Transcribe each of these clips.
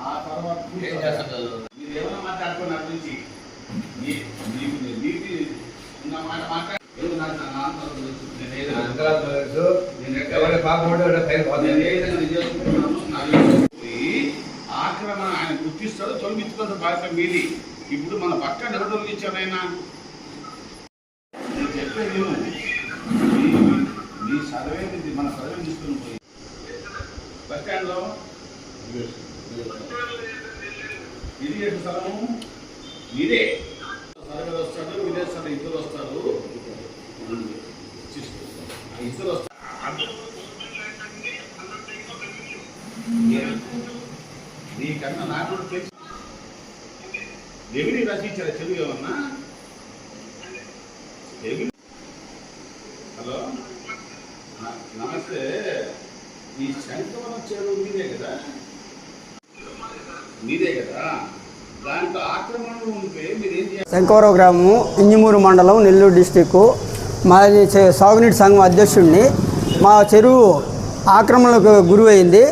ఆ తర్వాత మీరు ఏమైనా నీతి ఉన్న మాట ఆక్రమణ ఆయన గుర్తిస్తాడు తొలగించుకోవాల్సిన బాధ్యత మీది ఇప్పుడు మన పక్క ఎవరు నేను చెప్పేది విను. మీ- మీ చదివేది మన చదివి తీసుకుని పోయి. బస్ స్టాండ్లో ఇరిగేషన్ స్థలము మీదే సర్వేలు వస్తాడు విలేజ్ సార్ ఇద్దరు వస్తారు. ఇద్దరు వస్తారు. నీకన్నా నాకు కూడా తెలుసు. రెవెన్యూ రచించారా తెలుగు ఏమన్నా? Revenue hello? నమస్తే. ఈ శంఖవనం చెరువు మీదే కదా? మీదే కదా? దాంట్లో ఆక్రమణలు ఉంటే మీరేం చేయాలి? శంకవరం గ్రామము ఇంజమూరు మండలం నెల్లూరు డిస్టిక్ మాది సాగునీటి సంఘం అధ్యక్షుడిని. మా చెరువు ఆక్రమణకు గురైంది.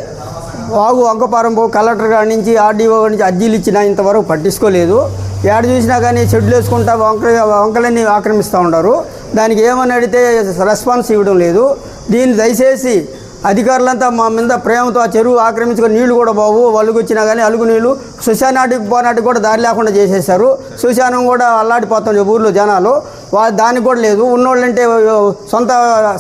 వాగు వంకపారంపు కలెక్టర్ గారి నుంచి ఆర్డీఓ గారి నుంచి అర్జీలు ఇచ్చినా ఇంతవరకు పట్టించుకోలేదు. ఏడ చూసినా కానీ షెడ్లు వేసుకుంటా వంక వంకలన్నీ ఆక్రమిస్తూ ఉంటారు దానికి ఏమని అడిగితే రెస్పాన్స్ ఇవ్వడం లేదు. దీన్ని దయచేసి అధికారులంతా మా మీద ప్రేమతో ఆ చెరువు ఆక్రమించుకొని నీళ్ళు కూడా బాబు వలుగు వచ్చినా కానీ అలుగు నీళ్ళు సుశానాటికి పోనాటికి కూడా దారి లేకుండా చేసేసారు సుశానం కూడా అల్లాడిపోతుంది ఊర్లో జనాలు. వాళ్ళు దానికి కూడా లేదు. ఉన్నోళ్ళంటే సొంత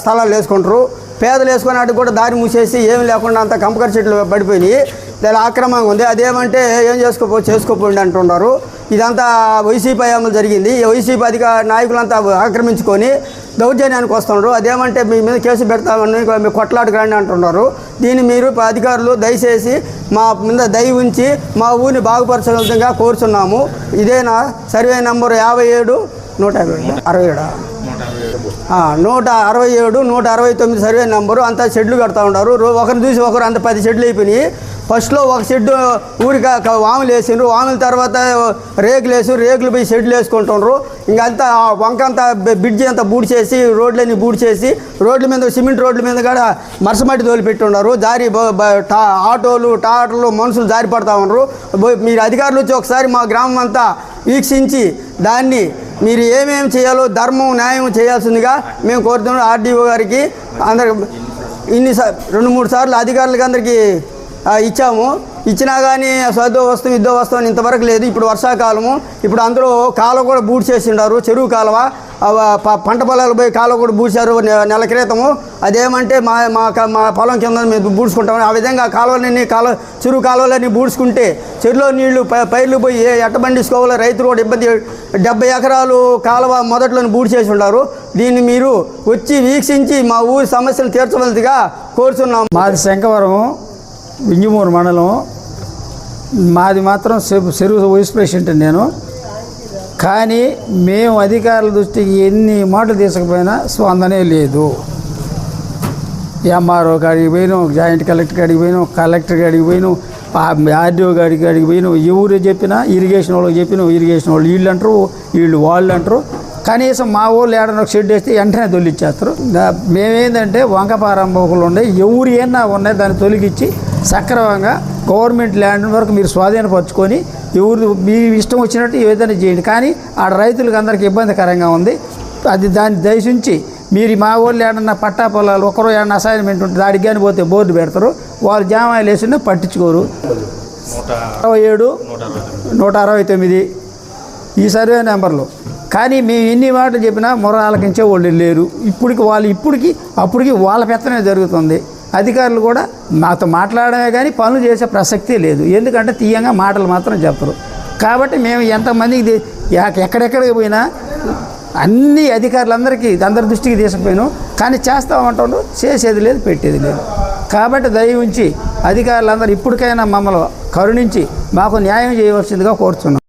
స్థలాలు వేసుకుంటారు. పేదలు వేసుకున్నట్టు కూడా దారి మూసేసి ఏమి లేకుండా అంత కంపకర చెట్లు పడిపోయినాయి. దాని ఆక్రమంగా ఉంది. అదేమంటే ఏం చేసుకోపో చేసుకోపోండి అంటున్నారు. ఇదంతా వైసీపీ అమలు జరిగింది. ఈ వైసీపీ అధికార నాయకులంతా ఆక్రమించుకొని దౌర్జన్యానికి వస్తున్నారు. అదేమంటే మీ మీద కేసు పెడతామని మీ కొట్లాడకండి రండి అంటున్నారు. దీన్ని మీరు అధికారులు దయచేసి మా మీద దయ ఉంచి మా ఊరిని బాగుపరచగలుగుతంగా కోరుచున్నాము. ఇదేనా? సర్వే నంబర్ యాభై ఏడు నూట యాభై అరవై ఏడా? నూట అరవై ఏడు నూట అరవై తొమ్మిది సర్వే నెంబరు. అంతా షెడ్లు కడతా ఉన్నారు. రో- ఒకరిని చూసి ఒకరు అంత పది షెడ్లు అయిపోయినాయి. ఫస్ట్లో ఒక షెడ్ ఊరికి వాములు వేసిండ్రు. వాముల తర్వాత రేకులు వేసి రేకులు పోయి షెడ్లు వేసుకుంటుండ్రు. ఇంకంతా ఆ వంక అంతా బ్రిడ్జి అంతా బూడి చేసి రోడ్లన్నీ బూడి చేసి రోడ్ల మీద సిమెంట్ రోడ్ల మీద కూడా మరసమట్టి తోలి పెట్టున్నారు. జారి ఆటోలు టాటర్లు మనుషులు జారి పడతా ఉన్నారు. మీరు అధికారులు వచ్చి ఒకసారి మా గ్రామం అంతా వీక్షించి దాన్ని మీరు ఏమేమి చేయాలో ధర్మం న్యాయం చేయాల్సిందిగా మేము కోరుతున్నాం. ఆర్డీఓ గారికి అందరికి ఇన్ని రెండు మూడు సార్లు అధికారులకి అందరికీ ఇచ్చాము. ఇచ్చినా కానీ సద్దో వస్తాం ఇద్దో వస్తాం అని ఇంతవరకు లేదు. ఇప్పుడు వర్షాకాలము. ఇప్పుడు అందరూ కాలువ కూడా బూడ్ చేసిండారు. చెరువు కాలువ పంట పొలాలు పోయి కాలువ కూడా బూడ్చారు నెల క్రితము. అదేమంటే మా మా మా పొలం కింద మేము బూడ్చుకుంటాము. ఆ విధంగా కాలువలన్నీ కాలువ చెరువు కాలువలన్నీ బూడ్చుకుంటే చెరువులో నీళ్ళు ప- పైర్లు పోయి ఎట్ట పండించుకోవాలో రైతులు కూడా ఇబ్బంది డెబ్బై ఎకరాలు కాలువ మొదట్లోనే బూడి చేసి ఉన్నారు దీన్ని మీరు వచ్చి వీక్షించి మా ఊరి సమస్యలు తీర్చవలసిగా కోరుచున్నాం. మాది శంకవరం వింజమూరు మండలం. మాది మాత్రం చెరు- చెరువు వైస్ ప్రెసిడెంట్ నేను. కానీ మేము అధికారుల దృష్టికి ఎన్ని మాటలు తీసుకుపోయినా స్పందనే లేదు. ఎంఆర్ఓ కాడికి పోయినాం జాయింట్ కలెక్టర్ కాడికి పోయినాం కలెక్టర్ కాడికి పోయినాం ఆర్డీఓ కాడికి కాడికి పోయినాం ఎవరు చెప్పినా ఇరిగేషన్ వాళ్ళకి చెప్పినాం ఇరిగేషన్ వాళ్ళు వీళ్ళు అంటారు వీళ్ళు వాళ్ళు అంటారు. కనీసం మా ఊళ్ళు ఏడన్నా ఒక షెడ్ వేస్తే వెంటనే తొలిచ్చేస్తారు. మేమేందంటే మేమేందంటే వంకపారంభోకులు ఉన్నాయి ఎవరు ఏమన్నా ఉన్నాయి దాన్ని తొలగించి సక్రమంగా గవర్నమెంట్ ల్యాండ్ వరకు మీరు స్వాధీనపరచుకొని ఎవరు మీ ఇష్టం వచ్చినట్టు ఏదైనా చేయండి. కానీ ఆడ రైతులకు అందరికీ ఇబ్బందికరంగా ఉంది. అది దాన్ని దయచుంచి మీరు మా ఊళ్ళో ఏడన్నా పట్టా పొలాలు ఒకరు ఏడన్నా అసైన్మెంట్ ఉంటే దాడికి కానీ పోతే బోర్డు పెడతారు. వాళ్ళు జామాయిలు వేసినా పట్టించుకోరు. అరవై ఏడు నూట అరవై తొమ్మిది ఈ సర్వే నెంబర్లు. కానీ మేము ఎన్ని మాటలు చెప్పినా మొర ఆలకించే వాళ్ళు లేరు. ఇప్పటికి వాళ్ళు ఇప్పటికి అప్పటికి వాళ్ళ పెత్తనే జరుగుతుంది. అధికారులు కూడా మాతో మాట్లాడమే కానీ పనులు చేసే ప్రసక్తే లేదు. ఎందుకంటే తీయంగా మాటలు మాత్రం చెప్పరు. కాబట్టి మేము ఎంతమందికి ఎక్కడెక్కడికి పోయినా అన్ని అధికారులందరికీ అందరి దృష్టికి తీసుకుపోయాను. కానీ చేస్తామంటాడు చేసేది లేదు పెట్టేది లేదు. కాబట్టి దయ ఉంచి అధికారులందరూ ఇప్పటికైనా మమ్మల్ని కరుణించి మాకు న్యాయం చేయవలసిందిగా కోరుతున్నాం.